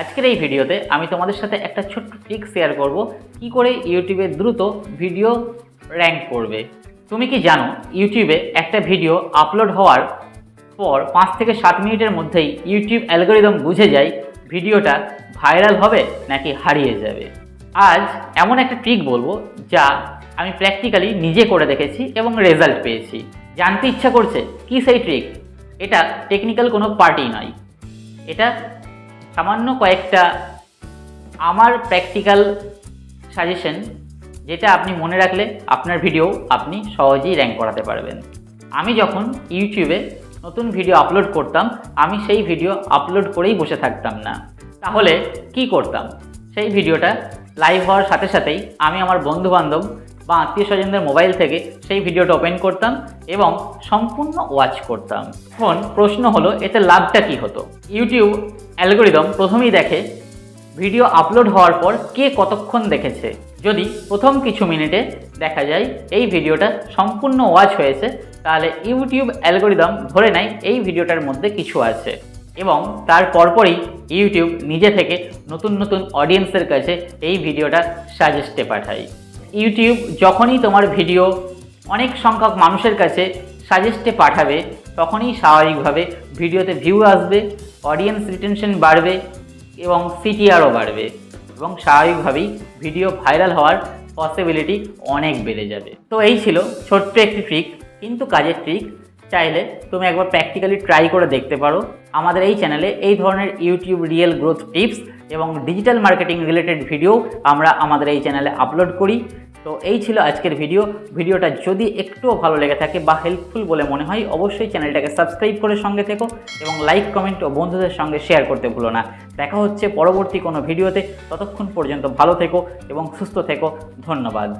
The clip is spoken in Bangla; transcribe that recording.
আজকের এই ভিডিওতে আমি তোমাদের সাথে একটা ছোট্ট ট্রিক শেয়ার করব, কি করে ইউটিউবে দ্রুত ভিডিও র্যাঙ্ক করবে। তুমি কি জানো, ইউটিউবে একটা ভিডিও আপলোড হওয়ার পর পাঁচ থেকে সাত মিনিটের মধ্যেই ইউটিউব অ্যালগোরিদম বুঝে যায় ভিডিওটা ভাইরাল হবে নাকি হারিয়ে যাবে। আজ এমন একটা ট্রিক বলব, যা আমি প্র্যাকটিক্যালি নিজে করে দেখেছি এবং রেজাল্ট পেয়েছি। জানতে ইচ্ছা করছে, কি সেই ট্রিক এটা টেকনিক্যাল কোনো পার্টি নয়। এটা সামান্য কয়েকটা আমার প্র্যাকটিক্যাল সাজেশন যেটা আপনি মনে রাখলে আপনার ভিডিও আপনি সহজেই র্যাঙ্ক করাতে পারবেন। আমি যখন ইউটিউবে নতুন ভিডিও আপলোড করতাম, আমি সেই ভিডিও আপলোড করেই বসে থাকতাম না। তাহলে কি করতাম? সেই ভিডিওটা লাইভ হওয়ার সাথে সাথেই আমি আমার বন্ধুবান্ধব বা আত্মীয় স্বজনদের মোবাইল থেকে সেই ভিডিওটা ওপেন করতাম এবং সম্পূর্ণ ওয়াচ করতাম। এখন প্রশ্ন হলো, এতে লাভটা কি হতো? ইউটিউব অ্যালগোরিদম প্রথমেই দেখে ভিডিও আপলোড হওয়ার পর কে কতক্ষণ দেখেছে। যদি প্রথম কিছু মিনিটে দেখা যায় এই ভিডিওটা সম্পূর্ণ ওয়াচ হয়েছে, তাহলে ইউটিউব অ্যালগোরিদম ধরে নেয় এই ভিডিওটার মধ্যে কিছু আছে। এবং তার পরপরই ইউটিউব নিজে থেকে নতুন নতুন অডিয়েন্সের কাছে এই ভিডিওটা সাজেস্টে পাঠায়। ইউটিউব যখনই তোমার ভিডিও অনেক সংখ্যক মানুষের কাছে সাজেস্টে পাঠাবে, তখনই স্বাভাবিকভাবে ভিডিওতে ভিউ আসবে অডিয়েন্স রিটেনশন বাড়বে এবং সিটিআরও বাড়বে এবং স্বাভাবিকভাবেই ভিডিও ভাইরাল হওয়ার পসিবিলিটি অনেক বেড়ে যাবে। তো এই ছিল ছোট্ট একটি ট্রিক কিন্তু কাজের ট্রিক চাইলে তুমি একবার প্র্যাকটিক্যালি ট্রাই করে দেখতে পারো। আমাদের এই চ্যানেলে এই ধরনের ইউটিউব রিয়েল গ্রোথ টিপস এবং ডিজিটাল মার্কেটিং রিলেটেড ভিডিও আমরা আমাদের এই চ্যানেলে আপলোড করি। তো এই ছিল আজকের ভিডিও ভিডিওটা যদি একটুও ভালো লেগে থাকে বা হেল্পফুল বলে মনে হয়, অবশ্যই চ্যানেলটাকে সাবস্ক্রাইব করে সঙ্গে থেকো এবং লাইক কমেন্ট ও বন্ধুদের সঙ্গে শেয়ার করতে ভুলো না। দেখা হচ্ছে পরবর্তী কোনো ভিডিওতে ততক্ষণ পর্যন্ত ভালো থেকো এবং সুস্থ থেকো। ধন্যবাদ।